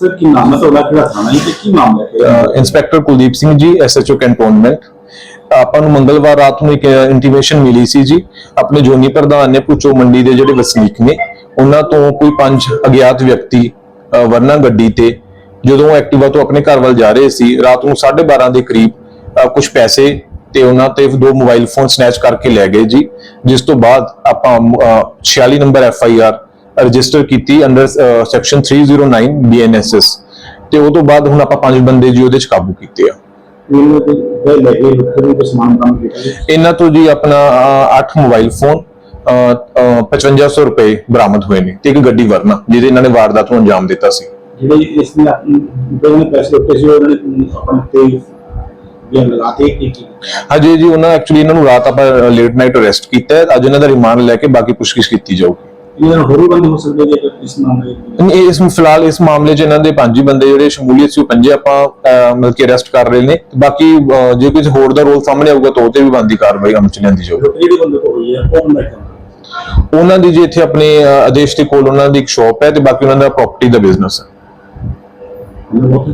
Sir ਕੀ ਨਾਮ ਹੈ ਤੁਹਾਡਾ? ਕਿਹੜਾ ਥਾਣਾ ਹੈ ਤੇ ਕੀ ਮਾਮਲਾ ਹੈ? Inspector Kuldeep Singh ji SHO cantonment. ਆਪਾਂ ਨੂੰ ਮੰਗਲਵਾਰ ਰਾਤ ਨੂੰ ਇੱਕ ਇੰਟੀਮੇਸ਼ਨ ਮਿਲੀ ਸੀ ਜੀ। ਆਪਣੇ ਜੋਨੀ ਪ੍ਰਧਾਨ ਨੇ ਪੁੱਛੋ ਮੰਡੀ ਦੇ ਜਿਹੜੇ ਵਸਨੀਕ ਨੇ ਉਹਨਾਂ ਤੋਂ ਕੋਈ ਪੰਜ ਅਗਿਆਤ ਵਿਅਕਤੀ ਵਰਨਾ ਗੱਡੀ ਤੇ ਜਦੋਂ ਐਕਟਿਵਾ ਤੋਂ ਆਪਣੇ ਘਰ ਵੱਲ ਜਾ ਰਹੇ ਸੀ ਰਾਤ ਨੂੰ 12:30 ਦੇ ਕਰੀਬ ਕੁਝ ਪੈਸੇ ਤੇ ਉਹਨਾਂ ਤੇ ਦੋ ਮੋਬਾਈਲ ਫੋਨ ਸਨੈਚ ਕਰਕੇ ਲੈ ਗਏ ਜੀ ਜਿਸ ਤੋਂ ਬਾਅਦ ਆਪਾਂ ਅਹ, 46 number F I R register ਕੀਤੀ ਅੰਡਰ ਸੈਕਸ਼ਨ 309 ਬੀਐਨਐਸਐਸ ਤੇ ਉਹ ਤੋਂ ਬਾਅਦ ਹੁਣ ਆਪਾਂ ਪੰਜ ਬੰਦੇ ਜੀ ਉਹਦੇ ਚ ਕਾਬੂ ਕੀਤੇ ਆ। ਇਹਨਾਂ ਤੋਂ ਜੀ ਆਪਣਾ 8 ਮੋਬਾਈਲ ਫੋਨ ਅਹ, ਅਹ, 5500 ਰੁਪਏ ਬਰਾਮਦ ਹੋਏ ਨੇ ਤੇ ਇੱਕ ਗੱਡੀ ਵਰਨਾ ਜਿਹਦੇ ਇਹਨਾਂ ਨੇ ਵਾਰਦਾਤ ਨੂੰ ਅੰਜਾਮ ਦਿੱਤਾ ਸੀ। ਜਿਹੜੇ ਇਸ ਨੇ ਆਪਣੇ ਨੇ ਪੈਸੇ ਦਿੱਤੇ ਸੀ ਉਹਨਾਂ ਨੇ ਆਪਣੇ ਤੇ ਵੀ ਲਗਾਤੇ ਕੀ ਕੀ ਹਜੇ ਜੀ ਉਹਨਾਂ ਐਕਚੁਅਲੀ ਇਹਨਾਂ ਨੂੰ ਰਾਤ ਆਪਾਂ ਲੇਟ ਨਾਈਟ ਅਰੈਸਟ ਕੀਤਾ ਹੈ। ਅੱਜ ਇਹਨਾਂ ਦਾ ਰਿਮਾਂਡ ਲੈ ਕੇ ਬਾਕੀ ਪੁੱਛਗਿੱਛ ਕੀਤੀ ਜਾਊਗੀ। ਇਹਨਾਂ ਨੂੰ ਹੋਰ ਵੀ ਬੰਦ ਹੋ ਸਕਦੇ ਜੇ ਇਸ ਮਾਮਲੇ ਵਿੱਚ। ਨਹੀਂ, ਇਸ ਫਿਲਹਾਲ ਇਸ ਮਾਮਲੇ 'ਚ ਇਹਨਾਂ ਦੇ ਪੰਜ ਹੀ ਬੰਦੇ ਜਿਹੜੇ ਸ਼ਮੂਲੀਅਤ ਸੀ ਉਹ ਪੰਜੇ ਆਪਾਂ ਅਹ, ਮਤਲਬ ਕਿ ਅਰੈਸਟ ਕਰ ਰਹੇ ਨੇ। ਤੇ ਬਾਕੀ ਅਹ, ਜੇ ਕੋਈ ਹੋਰ ਦਾ ਰੋਲ ਸਾਹਮਣੇ ਆਊਗਾ ਤਾਂ ਉਹ ਤੇ ਵੀ ਬੰਦੀ ਕਾਰਵਾਈ ਅਮਲ 'ਚ ਲਿਆਂਦੀ ਜਾਊਗੀ। ਜਿਹੜੇ ਬੰਦੇ ਤੋਂ ਹੋਈ ਹੈ? ਉਹ ਬੰਦਾ ਕਿਉਂ ਉਹਨਾਂ ਦੀ ਜੀ ਇੱਥੇ ਆਪਣੇ ਅਹ, ਆਦੇਸ਼ ਦੇ ਕੋਲ ਉਹਨਾਂ ਦੀ ਇੱਕ ਸ਼ਾਪ ਹੈ ਤੇ ਬਾਕੀ ਉਹਨਾਂ ਦਾ ਪ੍ਰਾਪਰਟੀ ਦਾ ਬਿਜ਼ਨਸ ਹੈ। ਬਹੁਤ